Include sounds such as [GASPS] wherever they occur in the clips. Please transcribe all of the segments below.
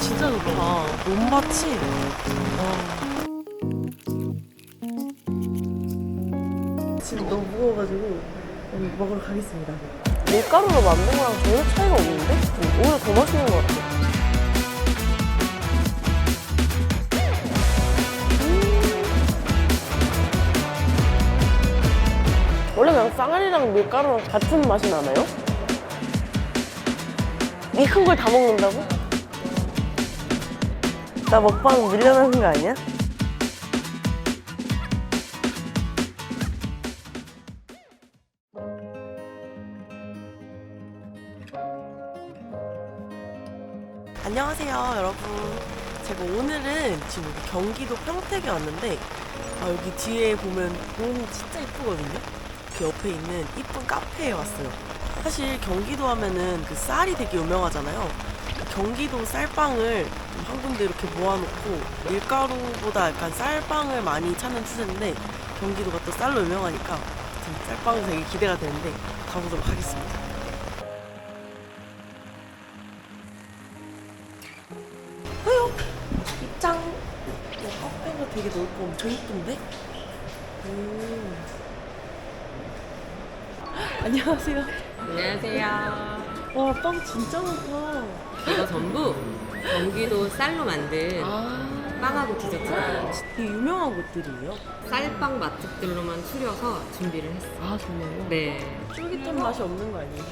진짜 좋다. 와. 지금 너무 무거워가지고 오늘 먹으러 가겠습니다. 밀가루로 만든 거랑 전혀 차이가 없는데? 오히려 더 맛있는 것 같아. 음. 원래 그냥 쌍알이랑 밀가루랑 같은 맛이 나나요? 이 큰 걸 다 먹는다고? 나 먹방 밀려나는 거 아니야? 안녕하세요 여러분. 제가 오늘은 지금 여기 경기도 평택에 왔는데 아, 여기 뒤에 보면 공원이 진짜 이쁘거든요? 그 옆에 있는 이쁜 카페에 왔어요. 사실 경기도 하면은 그 쌀이 되게 유명하잖아요. 그 경기도 쌀빵을 좀 한 군데 이렇게 모아놓고 밀가루보다 약간 쌀빵을 많이 찾는 추세인데 경기도가 또 쌀로 유명하니까 지금 쌀빵이 되게 기대가 되는데 가보도록 하겠습니다 허요 입장 어, 카페가 되게 넓고 엄청 이쁜데? 음. 안녕하세요 안녕하세요. 와 빵 진짜 많다 이거 전부 경기도 쌀로 만든 아 빵하고 디저트예요. 되게 유명한 곳들이에요? 쌀빵 맛집들로만 추려서 준비를 했어요. 아 정말요? 네, 쫄깃한 맛이 없는 거 아니에요?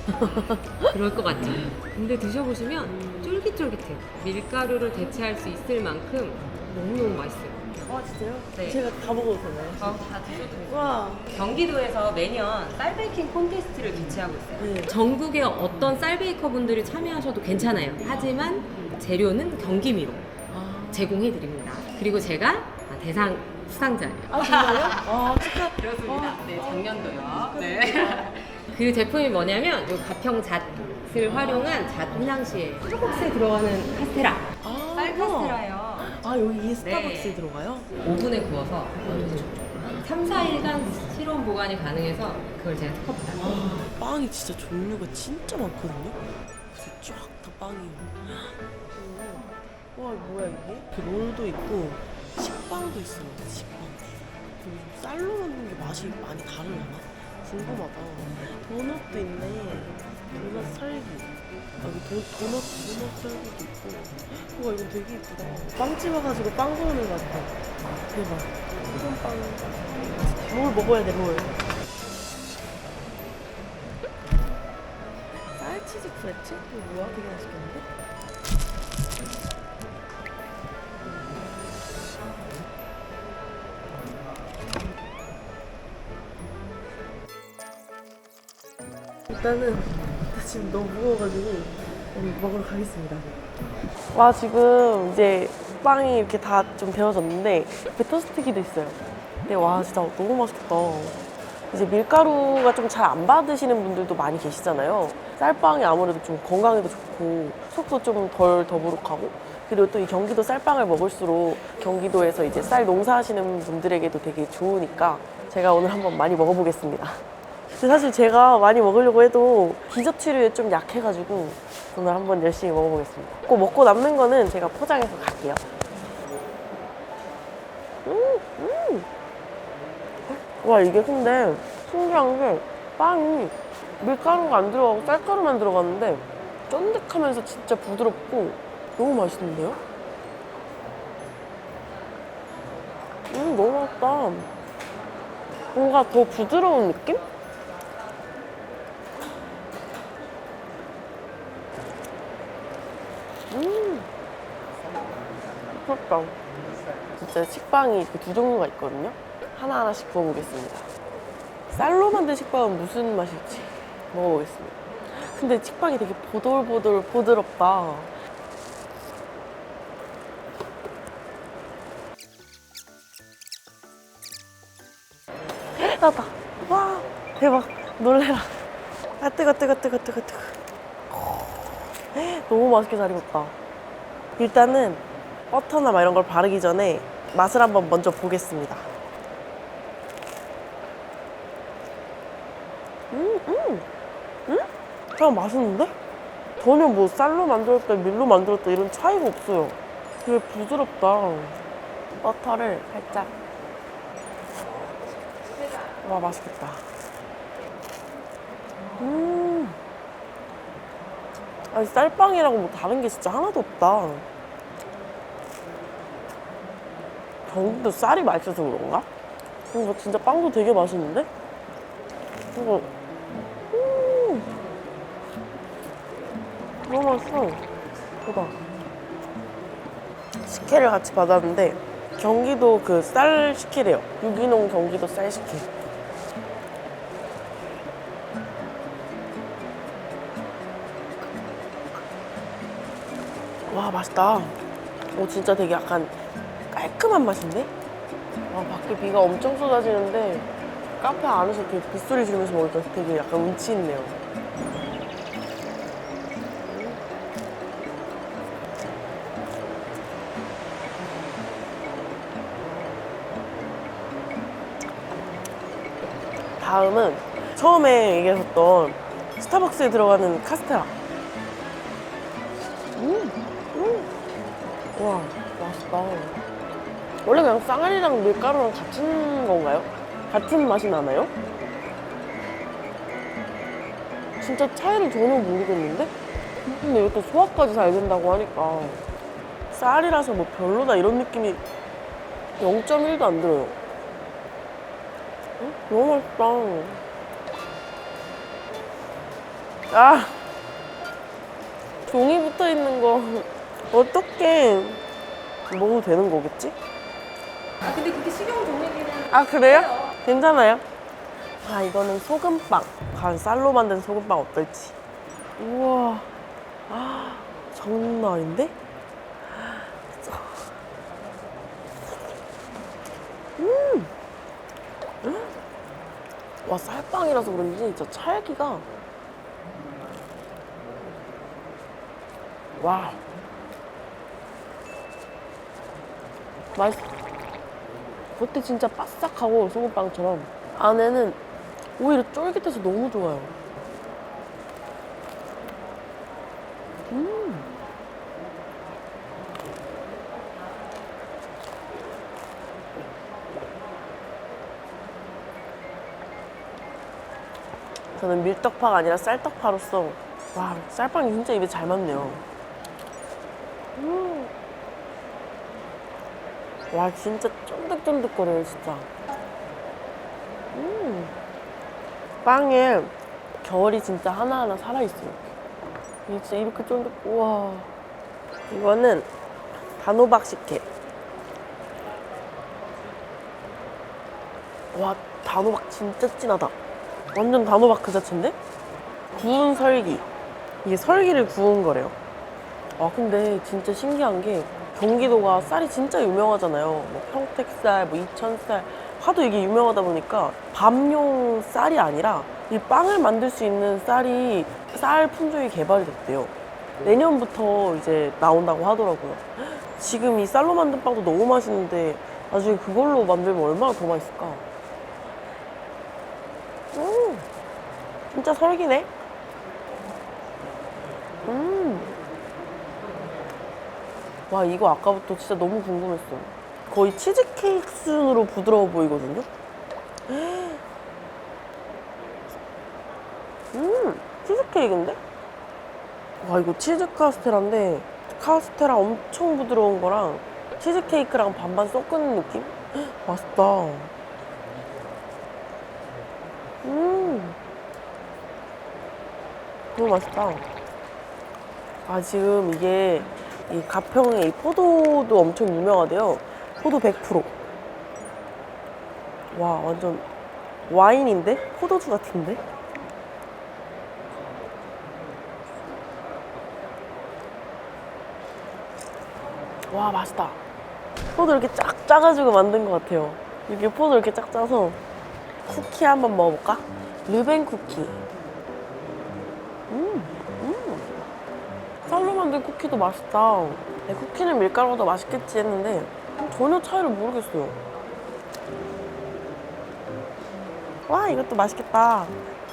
[LAUGHS] 그럴 것 같죠. 근데 드셔보시면 쫄깃쫄깃해요. 밀가루를 대체할 수 있을 만큼 너무너무 맛있어요. 아 진짜요? 네. 제가 다 먹어도 되나요? 다 드셔도 돼요. 와 경기도에서 매년 쌀베이킹 콘테스트를 개최하고 있어요. 네. 전국의 어떤 쌀베이커 분들이 참여하셔도 괜찮아요. 하지만 재료는 경기미로 아, 제공해 드립니다. 그리고 제가 대상 수상자예요. 아 정말요? [LAUGHS] 아 축하 그렇습니다. 네, 작년도요. 네. [LAUGHS] 그 제품이 뭐냐면 이 가평 잣을 활용한 잣 휘낭시에 스타벅스에 들어가는 카스테라. 아, 쌀 우와. 카스테라예요. 아 여기 이 스타벅스에 네. 들어가요? 오븐에 구워서 3, 4일간 실온 보관이 가능해서 그걸 제가 특허받았어요. 아, 빵이 진짜 종류가 진짜 많거든요. 그래서 쫙 다 빵이. 오. 와, 뭐야 이게? 그 롤도 있고 식빵도 있어요. 식빵. 그리고 좀 쌀로 만든 게 맛이 많이 다르려나? 궁금하다. 도넛도 있네. 도넛 설기. 여기 도, 도넛, 도넛 설기도 있고. 우와, 이거 되게 이쁘다. 빵집 와가지고 빵 구우는 것 같아. 대박. 소금빵. 롤 먹어야 돼, 롤. 쌀치즈 프레츠? 이거 뭐야? 되게 맛있겠는 일단은 나 지금 너무 무거워가지고 먹으러 가겠습니다. 와 지금 이제 빵이 이렇게 다 좀 데워졌는데 옆에 토스트기도 있어요. 근데 와 진짜 너무 맛있겠다. 이제 밀가루가 좀 잘 안 받으시는 분들도 많이 계시잖아요. 쌀빵이 아무래도 좀 건강에도 좋고 속도 좀 덜 더부룩하고 그리고 또 이 경기도 쌀빵을 먹을수록 경기도에서 이제 쌀 농사하시는 분들에게도 되게 좋으니까 제가 오늘 한번 많이 먹어보겠습니다. 근데 사실 제가 많이 먹으려고 해도 디저트류에 좀 약해가지고 오늘 한번 열심히 먹어보겠습니다. 꼭 먹고 남는 거는 제가 포장해서 갈게요. 음, 음. 와 이게 근데 신기한 게 빵이 밀가루가 안 들어가고 쌀가루만 들어갔는데 쫀득하면서 진짜 부드럽고 너무 맛있는데요? 음 너무 맛있다. 뭔가 더 부드러운 느낌? 미쳤다. 진짜 식빵이 두 종류가 있거든요. 하나하나씩 구워보겠습니다. 쌀로 만든 식빵은 무슨 맛일지 먹어보겠습니다. 근데 식빵이 되게 보들보들 보드럽다. 나다. 와 대박. 놀래라. 아 뜨거 뜨거 뜨거 뜨거 뜨거. 너무 맛있게 잘 익었다. 일단은 버터나 막 이런 걸 바르기 전에 맛을 한번 먼저 보겠습니다. 음, 음, 음? 아, 맛있는데? 전혀 뭐 쌀로 만들었다, 밀로 만들었다 이런 차이가 없어요. 되게 부드럽다. 버터를 살짝. 와, 맛있겠다. 음. 아니, 쌀빵이라고 뭐 다른 게 진짜 하나도 없다. 경기도 쌀이 맛있어서 그런가? 이거 진짜 빵도 되게 맛있는데? 이거, 음. 너무 맛있어. 대박. 식혜를 같이 받았는데, 경기도 그 쌀 식혜래요. 유기농 경기도 쌀 식혜. 와, 맛있다. 오, 진짜 되게 약간 깔끔한 맛인데? 와, 밖에 비가 엄청 쏟아지는데, 카페 안에서 이렇게 빗소리 지르면서 먹으니까 되게 약간 운치 있네요. 다음은 처음에 얘기했었던 스타벅스에 들어가는 카스테라. 음, 음. 와, 맛있다. 원래 그냥 쌍알이랑 밀가루랑 같은 건가요? 같은 맛이 나나요? 진짜 차이를 전혀 모르겠는데? 근데 이것도 소화까지 잘 된다고 하니까 쌀이라서 뭐 별로다 이런 느낌이 0.1도 안 들어요. 음, 너무 맛있다. 아! 종이 붙어 있는 거 [LAUGHS] 어떡해. 먹어도 되는 거겠지? 아, 근데 그렇게 식용 종이기는 아, 그래요? 괜찮아요? 아, 이거는 소금빵. 과연 쌀로 만든 소금빵 어떨지. 우와. 아, 장난 아닌데? 음! 음! 와, 쌀빵이라서 그런지 진짜 찰기가. 와. 맛있어. 겉에 진짜 바싹하고 소금빵처럼 안에는 오히려 쫄깃해서 너무 좋아요. 음. 저는 밀떡파가 아니라 쌀떡파로서 와 쌀빵이 진짜 입에 잘 맞네요. 음. 와 진짜 쫀득쫀득거려요 진짜. 음. 빵에 결이 진짜 하나하나 살아있어요. 진짜 이렇게 쫀득 우와. 이거는 단호박 식혜. 와 단호박 진짜 진하다. 완전 단호박 그 자체인데? 구운 설기. 이게 설기를 구운 거래요. 아 근데 진짜 신기한 게 경기도가 쌀이 진짜 유명하잖아요. 뭐 평택쌀, 뭐 이천쌀 하도 이게 유명하다 보니까 밥용 쌀이 아니라 이 빵을 만들 수 있는 쌀이 쌀 품종이 개발이 됐대요. 내년부터 이제 나온다고 하더라고요. 지금 이 쌀로 만든 빵도 너무 맛있는데 나중에 그걸로 만들면 얼마나 더 맛있을까? 음, 진짜 설기네. 와 이거 아까부터 진짜 너무 궁금했어. 거의 치즈케이크 수준으로 부드러워 보이거든요. [GASPS] 음 치즈케이크인데? 와 이거 치즈 카스테라인데 카스테라 엄청 부드러운 거랑 치즈케이크랑 반반 섞은 느낌? [GASPS] 맛있다. 음 너무 맛있다. 아 지금 이게 이 가평에 이 포도도 엄청 유명하대요. 포도 100%. 와, 완전 와인인데? 포도주 같은데? 와, 맛있다. 포도 이렇게 쫙 짜가지고 만든 것 같아요. 이렇게 포도 이렇게 쫙 짜서 쿠키 한번 먹어볼까? 르벤 쿠키. 만든 쿠키도 맛있다. 네, 쿠키는 밀가루가 더 맛있겠지 했는데 전혀 차이를 모르겠어요. 와 이것도 맛있겠다.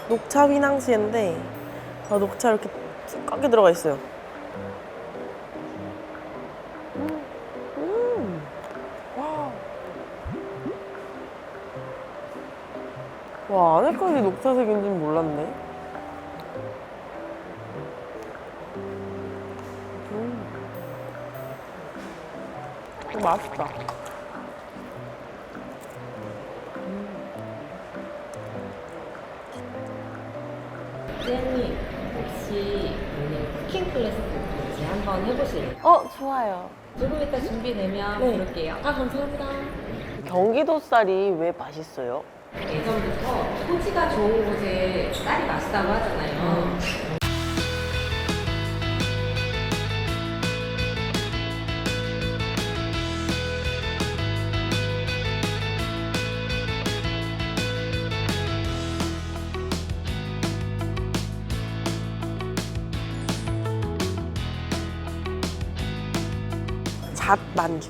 녹차 휘낭시에인데 아, 녹차 이렇게 두껍게 들어가 있어요. 음, 음. 와. 와, 안에까지 녹차색인지는 몰랐네. 이거 맛있다. 쌤님 혹시 오늘 쿠킹 클래스 같이 한번 해보실래요? 어, 좋아요. 조금 이따 준비되면 부를게요. 아 감사합니다. 경기도 쌀이 왜 맛있어요? 예전부터 토지가 좋은 곳에 쌀이 맛있다고 하잖아요. 만주.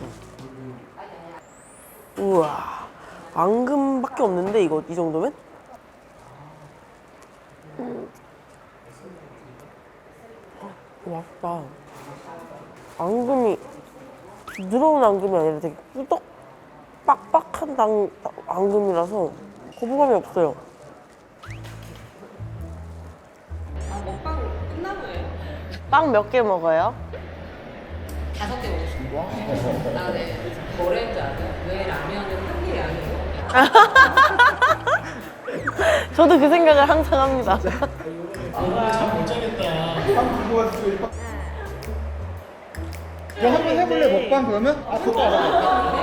우와. 앙금밖에 없는데 이거 이 정도면? 음. 어, 맛있다. 앙금이 부드러운 앙금이 아니라 되게 꾸덕 빡빡한 당, 앙금이라서 거부감이 없어요. 아, 먹방 끝나고요. 빵몇 개 먹어요? 아, 네. 뭐랬는지 아세요? 왜 라면은 한? [LAUGHS] 저도 그 생각을 항상 합니다. 너 한번 해볼래 먹방 그러면? 아 그거 알아.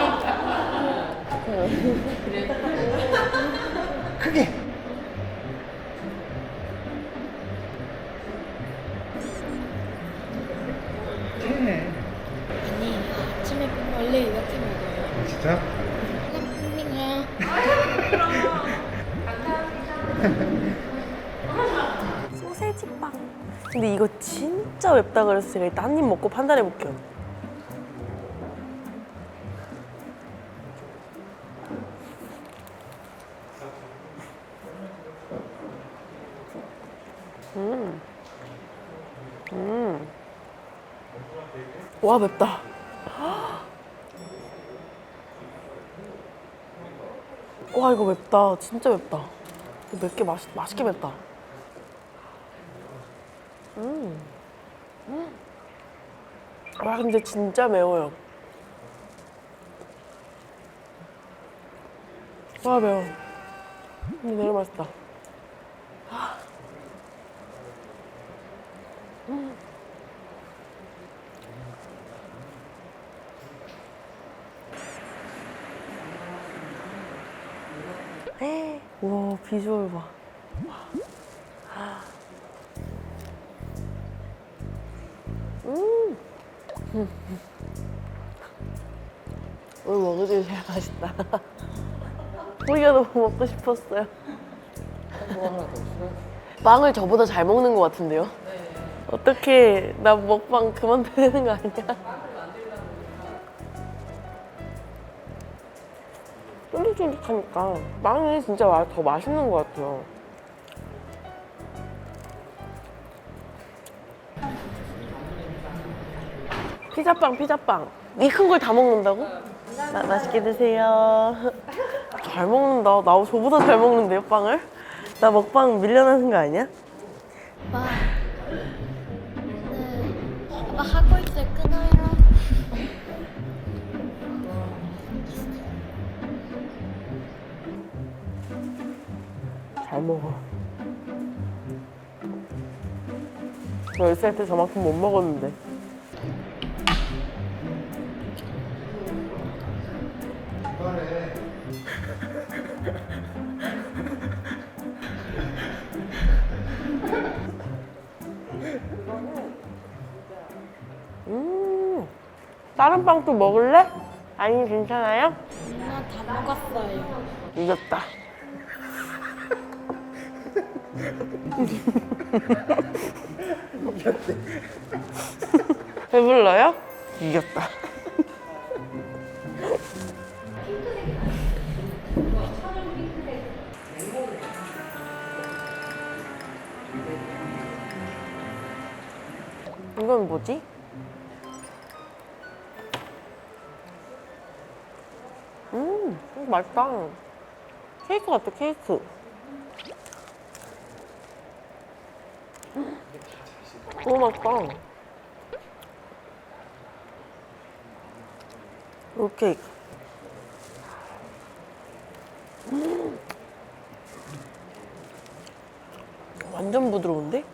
맵다 그래서 제가 일단 한 입 먹고 판단해 볼게요. 음. 음. 와 맵다. [GASPS] 와 이거 맵다. 진짜 맵다. 맵게 맛 맛있게 맵다. 와 근데 진짜 매워요. 와 매워. 근데 너무 맛있다. 음. [GASPS] 에이, 와 비주얼 봐. 오늘 먹은 중에 제일 맛있다. 너무 먹고 싶었어요. 빵을 저보다 잘 먹는 것 같은데요? 어떻게 나 먹방 그만둬야 되는 거 아니야? 쫀득쫀득하니까 빵이 진짜 마- 더 맛있는 것 같아요. 피자빵, 피자빵. 이 큰 걸 다 먹는다고? 마, 맛있게 드세요. [LAUGHS] 잘 먹는다. 나 저보다 잘 먹는데요, 빵을? 나 먹방 밀려나는 거 아니야? 아빠. 네. 아빠 하고 있을 끊어요. 잘 먹어. 저 10살 때 저만큼 못 먹었는데. 음, 다른 빵도 먹을래? 아니, 괜찮아요? 엄마 다 먹었어요. 이겼다. [LAUGHS] 배불러요? 이겼다. 이건 뭐지? 음, 맛있다. 케이크 같아, 케이크. 너무 맛있다. 롤케이크. 완전 부드러운데?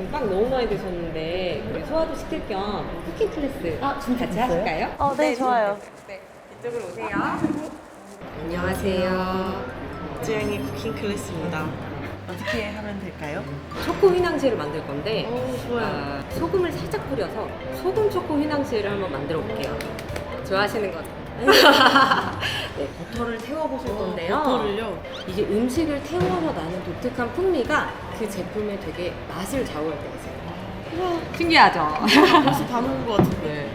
지금 빵 너무 많이 드셨는데 우리 소화도 시킬 겸 쿠킹 클래스 같이 하실까요? 어, 네, 좋아요. 네, 이쪽으로 오세요. 안녕하세요. 지영이 쿠킹 클래스입니다. 어떻게 하면 될까요? 초코 휘낭시에를 만들 건데 오, 좋아요. 아, 소금을 살짝 뿌려서 소금 초코 휘낭시에를 한번 만들어 볼게요. 좋아하시는 거. [LAUGHS] 네, 버터를 태워 보실 건데요. 어, 버터를요? 이게 음식을 태워서 나는 독특한 풍미가 그 제품에 되게 맛을 좌우할 때가 있어요. 신기하죠? [LAUGHS] 벌써 다 먹은 것 같은데.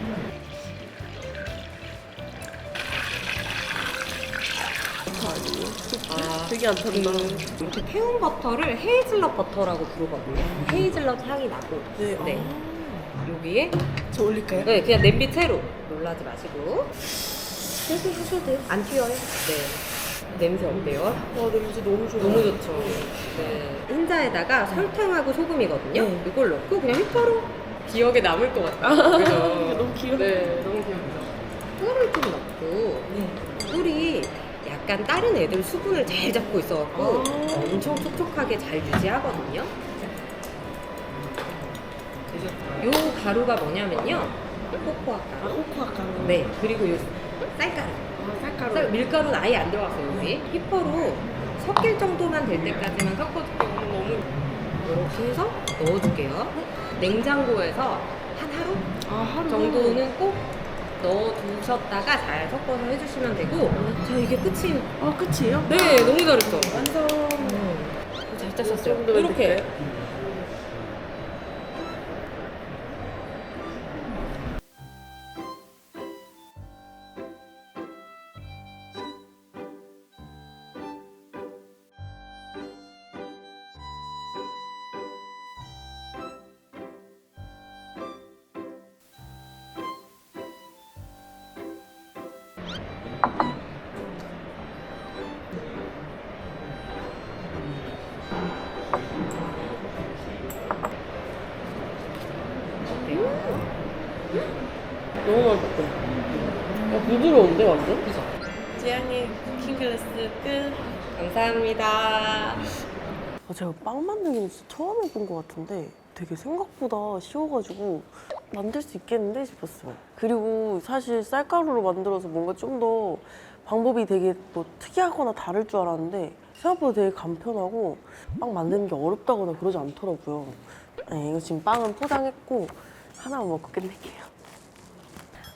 아, 되게 안 탄다. 그 이렇게 태운 버터를 헤이즐넛 버터라고 부르거든요. 헤이즐넛 향이 나고. 네. 네. 여기에 저 올릴까요? 네, 그냥 냄비 채로 놀라지 마시고. 세게 하셔도 돼요. 안 튀어요. 네. 냄새 어때요? 와, 냄새 너무 좋아. 너무 좋죠. 네. 흰자에다가 설탕하고 소금이거든요. 네. 이걸 넣고 그냥 휘파로 기억에 남을 것 같아요. 그죠? [LAUGHS] 너무 귀여워. 네, 너무 귀엽죠. 꿀을 좀 넣고 꿀이 약간 다른 애들 수분을 잘 잡고 있어갖고 아. 엄청 촉촉하게 잘 유지하거든요. 요 가루가 뭐냐면요. 코코아 가루. 코코아 가루. 네. 그리고 요 쌀가루. 아, 쌀가루. 쌀- 밀가루는 아예 안 들어갔어요 여기. 휘퍼로 섞일 정도만 될 때까지만 섞어줄게요. 너무 이렇게 해서 넣어줄게요. 냉장고에서 한 하루 아, 하루 정도는 꼭 넣어두셨다가 잘 섞어서 해주시면 되고. 자 이게 끝이에요. 아, 끝이에요? 네 너무 잘했어. 완전. 잘 짰었어요. 이 정도 이렇게 부드러운데, 완전? 그죠? 지향이 쿠킹 클래스 끝. 감사합니다 아, 제가 빵 만드는 거 진짜 처음 해본 것 같은데 되게 생각보다 쉬워가지고 만들 수 있겠는데 싶었어요. 그리고 사실 쌀가루로 만들어서 뭔가 좀 더 방법이 되게 뭐 특이하거나 다를 줄 알았는데 생각보다 되게 간편하고 빵 만드는 게 어렵다거나 그러지 않더라고요. 네, 이거 지금 빵은 포장했고 하나만 먹고 끝낼게요.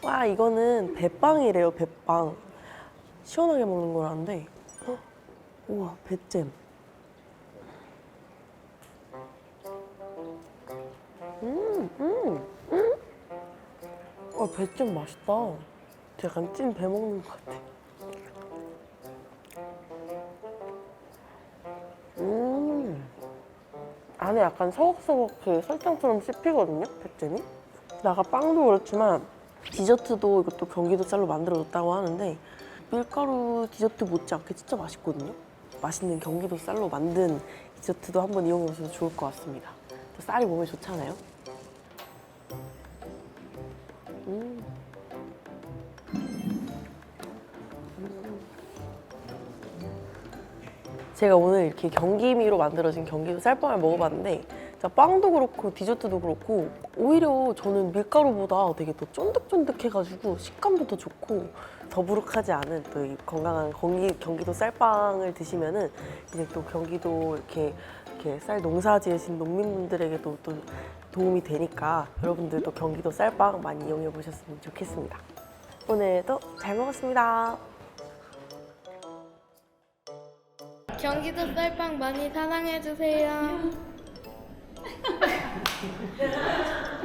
와 이거는 배빵이래요 배빵. 시원하게 먹는 거라는데 어? 우와 배잼. 음, 음, 음. 어, 배좀 맛있다. 약간 찐 배 먹는 것 같아. 음. 안에 약간 서걱서걱 그 설탕처럼 씹히거든요, 배잼이. 나가 빵도 그렇지만 디저트도 이것도 경기도 쌀로 만들어줬다고 하는데 밀가루 디저트 못지않게 진짜 맛있거든요. 맛있는 경기도 쌀로 만든 디저트도 한번 이용해 보셔도 좋을 것 같습니다. 또 쌀이 몸에 좋잖아요. 음. 제가 오늘 이렇게 경기미로 만들어진 경기도 쌀빵을 먹어봤는데 진짜 빵도 그렇고 디저트도 그렇고 오히려 저는 밀가루보다 되게 더 쫀득쫀득해가지고 식감도 더 좋고 더부룩하지 않은 또 이 건강한 경기, 경기도 쌀빵을 드시면은 이제 또 경기도 이렇게 이렇게 쌀 농사 지으신 농민분들에게도 또 도움이 되니까 여러분들도 경기도 쌀빵 많이 이용해 보셨으면 좋겠습니다. 오늘도 잘 먹었습니다. 경기도 쌀빵 많이 사랑해주세요. ハハハハ!